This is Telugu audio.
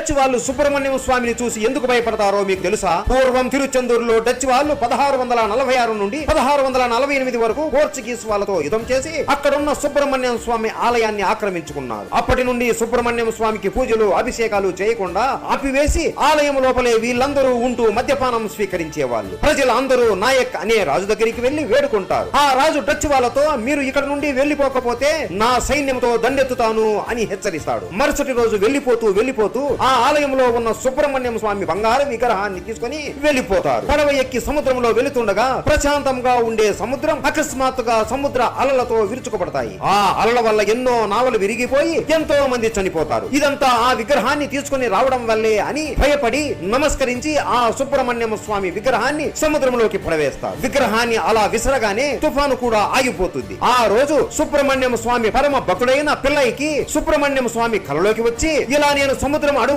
డచ్ వాళ్ళు సుబ్రహ్మణ్యం స్వామిని చూసి ఎందుకు భయపడతారో మీకు తెలుసా? పూర్వం తిరుచెందూరులో డచ్ వాళ్ళు పదహారు వందల నలభై ఆరు నుండి పదహారు వందల నలభై ఎనిమిది వరకు పోర్చుగీస్ వాళ్ళతో యుద్ధం చేసి అక్కడున్న సుబ్రహ్మణ్యం స్వామి ఆలయాన్ని ఆక్రమించుకున్నారు. అప్పటి నుండి సుబ్రహ్మణ్యం స్వామికి పూజలు అభిషేకాలు చేయకుండా ఆపివేసి ఆలయం లోపలే వీళ్ళందరూ ఉంటూ మద్యపానం స్వీకరించేవాళ్ళు. ప్రజలందరూ నాయక్ అనే రాజు దగ్గరికి వెళ్ళి వేడుకుంటారు. ఆ రాజు డచ్ వాళ్ళతో మీరు ఇక్కడ నుండి వెళ్ళిపోకపోతే నా సైన్యంతో దండెత్తుతాను అని హెచ్చరిస్తాడు. మరుసటి రోజు వెళ్ళిపోతూ వెళ్ళిపోతూ ఆ ఆలయంలో ఉన్న సుబ్రహ్మణ్యం స్వామి బంగారు విగ్రహాన్ని తీసుకుని వెళ్ళిపోతారు పడవ ఎక్కి సముద్రంలో వెళుతుండగా ప్రశాంతంగా ఉండే సముద్రం అకస్మాత్తుగా సముద్ర అలలతో విరుచుకుపడతాయి. ఆ అలల వల్ల ఎన్నో నావలు విరిగిపోయి ఎంతో మంది చనిపోతారు. ఇదంతా ఆ విగ్రహాన్ని తీసుకుని రావడం వల్లే అని భయపడి నమస్కరించి ఆ సుబ్రహ్మణ్యం స్వామి విగ్రహాన్ని సముద్రంలోకి పడవేస్తారు విగ్రహాన్ని అలా విసరగానే తుఫాను కూడా ఆగిపోతుంది. ఆ రోజు సుబ్రహ్మణ్యం స్వామి పరమ భక్తుడైన పిల్లయ్యకి సుబ్రహ్మణ్యం స్వామి కలలోకి వచ్చి ఇలా నేను సముద్రం అడుగు